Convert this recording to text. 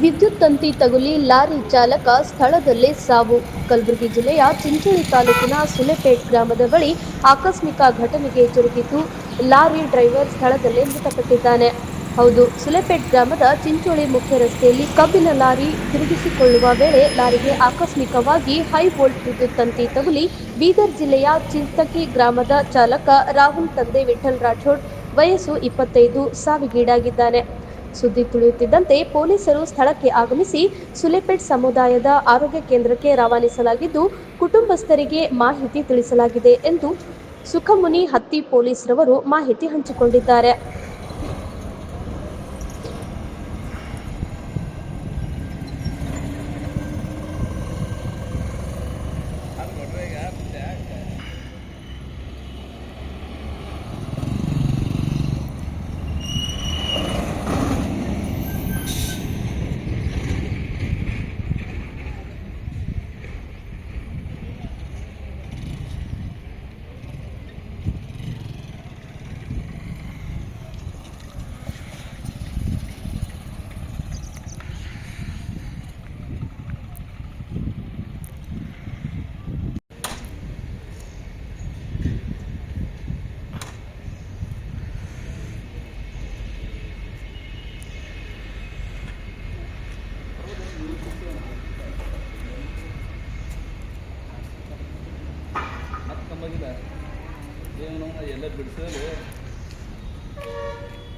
ವಿದ್ಯುತ್ ತಂತಿ ತಗುಲಿ ಲಾರಿ ಚಾಲಕ ಸ್ಥಳದಲ್ಲೇ ಸಾವು. ಕಲಬುರಗಿ ಜಿಲ್ಲೆಯ ಚಿಂಚೋಳಿ ತಾಲೂಕಿನ ಸುಲೆಪೇಟ್ ಗ್ರಾಮದ ಬಳಿ ಆಕಸ್ಮಿಕ ಘಟನೆಗೆ ಜರುಗಿದ್ದು ಲಾರಿ ಡ್ರೈವರ್ ಸ್ಥಳದಲ್ಲೇ ಮೃತಪಟ್ಟಿದ್ದಾನೆ. ಹೌದು, ಸುಲೆಪೇಟ್ ಗ್ರಾಮದ ಚಿಂಚೋಳಿ ಮುಖ್ಯ ರಸ್ತೆಯಲ್ಲಿ ಕಬ್ಬಿನ ಲಾರಿ ತಿರುಗಿಸಿಕೊಳ್ಳುವ ವೇಳೆ ಲಾರಿಗೆ ಆಕಸ್ಮಿಕವಾಗಿ ಹೈ ವೋಲ್ಟ್ ವಿದ್ಯುತ್ ತಂತಿ ತಗುಲಿ ಬೀದರ್ ಜಿಲ್ಲೆಯ ಚಿಂತಕಿ ಗ್ರಾಮದ ಚಾಲಕ ರಾಹುಲ್ ತಂದೆ ವಿಠಲ್ ರಾಠೋಡ್ ವಯಸ್ಸು ಇಪ್ಪತ್ತೈದು, ಸಾವಿಗೀಡಾಗಿದ್ದಾನೆ. ಸುದ್ದಿ ತಿಳಿಯುತ್ತಿದ್ದಂತೆ ಪೊಲೀಸರು ಸ್ಥಳಕ್ಕೆ ಆಗಮಿಸಿ ಸುಲೇಪೇಟ್ ಸಮುದಾಯದ ಆರೋಗ್ಯ ಕೇಂದ್ರಕ್ಕೆ ರವಾನಿಸಲಾಗಿದ್ದು, ಕುಟುಂಬಸ್ಥರಿಗೆ ಮಾಹಿತಿ ತಿಳಿಸಲಾಗಿದೆ ಎಂದು ಸುಖಮುನಿ ಹತ್ತಿ ಪೊಲೀಸರವರು ಮಾಹಿತಿ ಹಂಚಿಕೊಂಡಿದ್ದಾರೆ. ಏನು ಎಲ್ಲ ಬಿಡಿಸೋದು?